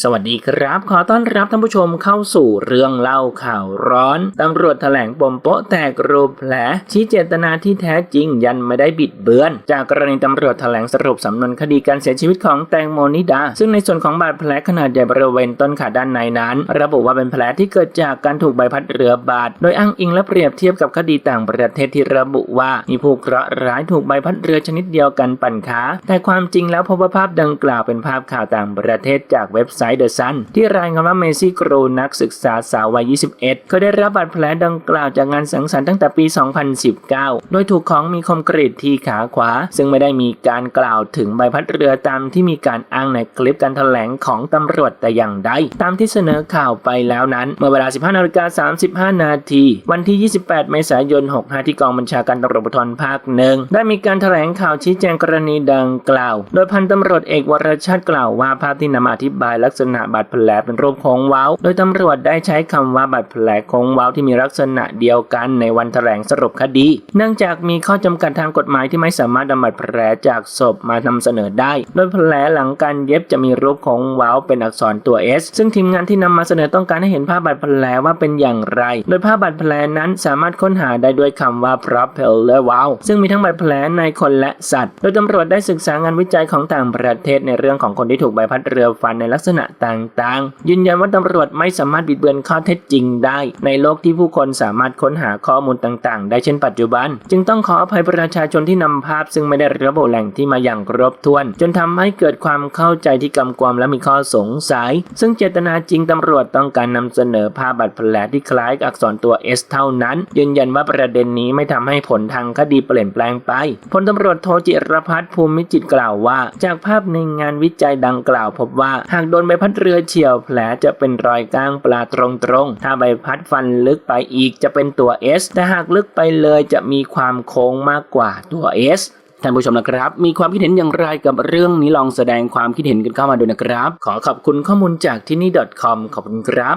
สวัสดีครับ ขอต้อนรับท่านผู้ชมเข้าสู่เรื่องเล่าข่าวร้อน ตำรวจแถลงปมโป๊ะแตกรูปแผล ชี้เจตนาที่แท้จริงยันไม่ได้บิดเบือน จากกรณีตำรวจแถลงสรุปสำนวนคดีการเสียชีวิตของแตงโมนิดา ซึ่งในส่วนของบาดแผลขนาดใหญ่บริเวณต้นขาด้านในนั้น ระบุว่าเป็นแผลที่เกิดจากการถูกใบพัดเรือบาด โดยอ้างอิงและเปรียบเทียบกับคดีต่างประเทศที่ระบุว่ามีผู้เคราะห์ร้ายถูกใบพัดเรือชนิดเดียวกันปั่นขา แต่ความจริงแล้วพบว่าภาพดังกล่าวเป็นภาพข่าวต่างประเทศจากเว็บไซต์เดอะซันที่รายงานว่าเมซี่กรูนักศึกษาสาววัย 21ก็ได้รับบาดแผลดังกล่าวจากงานสังสรรค์ตั้งแต่ปี 2019 โดยถูกของมีคมกรีดที่ขาขวา ซึ่งไม่ได้มีการกล่าวถึงใบพัดเรือตามที่มีการอ้างในคลิปการแถลงของตำรวจแต่อย่างใด ตามที่เสนอข่าวไปแล้วนั้น เมื่อเวลา 15นาฬิกา35 นาที วันที่ 28 เมษายน 65 ที่กองบัญชาการตำรวจภูธรภาคหนึ่งได้มีการแถลงข่าวชี้แจงกรณีดังกล่าว โดยพันตำรวจเอกวรชาติกล่าวว่าภาพที่นำมอธิบายลักษณะบาดแผลเป็นรูปโค้งเว้า โดยตำรวจได้ใช้คำว่าบาดแผลโค้งเว้าที่มีลักษณะเดียวกันในวันแถลงสรุปคดี เนื่องจากมีข้อจำกัดทางกฎหมายที่ไม่สามารถนำบาดแผลจากศพมานำเสนอได้ โดยแผลหลังการเย็บจะมีรูปโค้งเว้าเป็นอักษรตัว S ซึ่งทีมงานที่นำมาเสนอต้องการให้เห็นภาพบาดแผลว่าเป็นอย่างไร โดยภาพบาดแผลนั้นสามารถค้นหาได้ด้วยคำว่า propeller valve ซึ่งมีทั้งบาดแผลในคนและสัตว์ โดยตำรวจได้ศึกษางานวิจัยของต่างประเทศในเรื่องของคนที่ถูกใบพัดเรือฟันในลักษณะต่างๆ ยืนยันว่าตำรวจไม่สามารถบิดเบือนข้อเท็จจริงได้ ในโลกที่ผู้คนสามารถค้นหาข้อมูลต่างๆ ได้เช่นปัจจุบัน จึงต้องขออภัยประชาชนที่นำภาพ ซึ่งไม่ได้ระบุแหล่งที่มาอย่างครบถ้วน จนทำให้เกิดความเข้าใจที่กำกวมและมีข้อสงสัย ซึ่งเจตนาจริงตำรวจต้องการนำเสนอภาพบาดแผลที่คล้ายกับอักษรตัว S เท่านั้น ยืนยันว่าประเด็นนี้ไม่ทำให้ผลทางคดีเปลี่ยนแปลงไปพลตำรวจโทจิรพัฒน์ภูมิจิตกล่าวว่า จากภาพในงานวิจัยดังกล่าวพบว่าหากโดนใบพัดเรือเฉียวแผลจะเป็นรอยก้างปลาตรงๆ ถ้าใบพัดฟันลึกไปอีกจะเป็นตัว S แต่หากลึกไปเลยจะมีความโค้งมากกว่าตัว S ท่านผู้ชมนะครับ มีความคิดเห็นอย่างไรกับเรื่องนี้ลองแสดงความคิดเห็นกันเข้ามาดูนะครับ ขอขอบคุณข้อมูลจากที่นี่ .com ขอบคุณครับ